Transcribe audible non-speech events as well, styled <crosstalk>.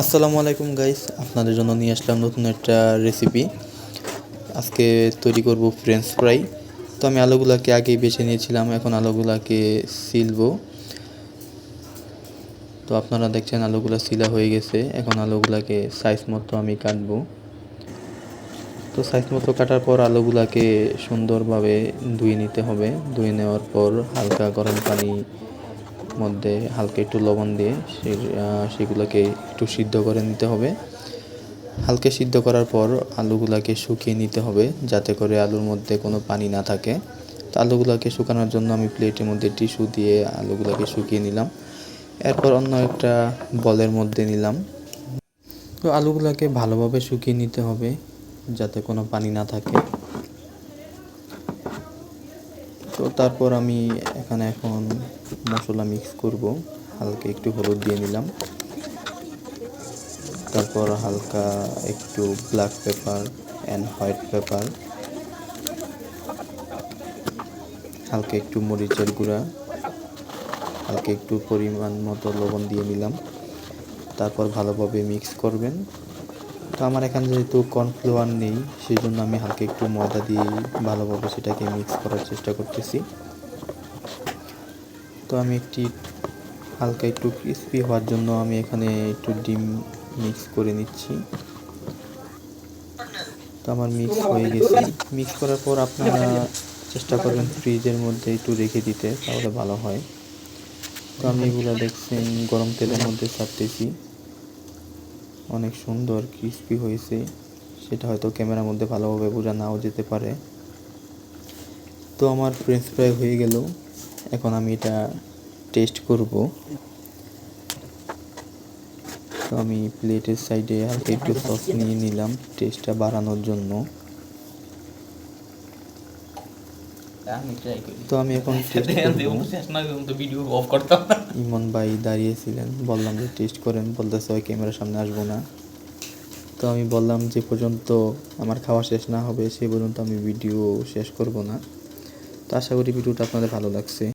আসসালামু আলাইকুম গাইস আপনাদের জন্য নিয়ে আসলাম নতুন একটা রেসিপি আজকে তৈরি করব ফ্রেঞ্চ ফ্রাই তো আমি আলুগুলাকে আগেই বেছে নিয়েছিলাম, এখন আলুগুলাকে সিলবো। তো আপনারা দেখছেন আলুগুলা সিলা হয়ে গেছে। এখন আলুগুলাকে সাইজ মতো আমি কাটবো। তো সাইজ মতো কাটার পর আলুগুলাকে সুন্দরভাবে ধুয়ে নিতে হবে। ধুয়ে নেওয়ার পর হালকা গরম পানি মধ্যে হালকা একটু লবণ দিয়ে সেগুলোকে একটু সিদ্ধ করে নিতে হবে। হালকা সিদ্ধ করার পর আলুগুলাকে শুকিয়ে নিতে হবে যাতে করে আলুর মধ্যে কোনো পানি না থাকে। তো আলুগুলাকে শুকানোর জন্য আমি প্লেটের মধ্যে টিস্যু দিয়ে আলুগুলাকে শুকিয়ে নিলাম। এরপর অন্য একটা বলের মধ্যে নিলাম। তো আলুগুলাকে ভালোভাবে শুকিয়ে নিতে হবে যাতে কোনো পানি না থাকে। তো তারপর আমি এখানে এখন মশলা মিক্স করব। হালকা একটু হলুদ দিয়ে নিলাম। তারপর হালকা একটু black pepper and white pepper হালকা একটু মরিচের গুঁড়া। হালকা একটু পরিমাণ মতো লবণ দিয়ে নিলাম। তারপর ভালোভাবে মিক্স করবেন। তো আমার এখানে যেহেতু কর্নফ্লাওয়ার নেই সেই জন্য আমি হালকা একটু ময়দা দিয়ে ভালোভাবে সেটাকে মিক্স করার চেষ্টা করতেছি। তো আমি একটি হালকা একটু ক্রিস্পি হওয়ার জন্য আমি এখানে একটু ডিম মিক্স করে নিচ্ছি। তো আমার মিক্স হয়ে গেছে। মিক্স করার পর আপনারা চেষ্টা করবেন ফ্রিজের মধ্যে একটু রেখে দিতে, তাহলে ভালো হয়। তো আমি এগুলো দেখছেন গরম তেলের মধ্যে ছাড়তেছি। অনেক সুন্দর ক্রিস্পি হয়েছে। সেটা হয়তো ক্যামেরার মধ্যে ভালোভাবে বোঝা নাও যেতে পারে। তো আমার ফ্রেঞ্চ ফ্রাই হয়ে গেল। এখন আমি এটা টেস্ট করব। তো আমি প্লেটের সাইডে হালকা একটু সস নিয়ে নিলাম টেস্টটা বাড়ানোর জন্য। আমি ট্রাই করি। তো আমি এখন <laughs> শেষ না তো ভিডিও অফ করতাম ইমন ভাই দাঁড়িয়েছিলেন বললাম যে টেস্ট করেন বলতেছে ওই ক্যামেরার সামনে আসব না। তো আমি বললাম যে পর্যন্ত আমার খাওয়া শেষ না হবে সেই পর্যন্ত আমি ভিডিও শেষ করব না। তো আশা করি ভিডিওটা আপনাদের ভালো লাগছে।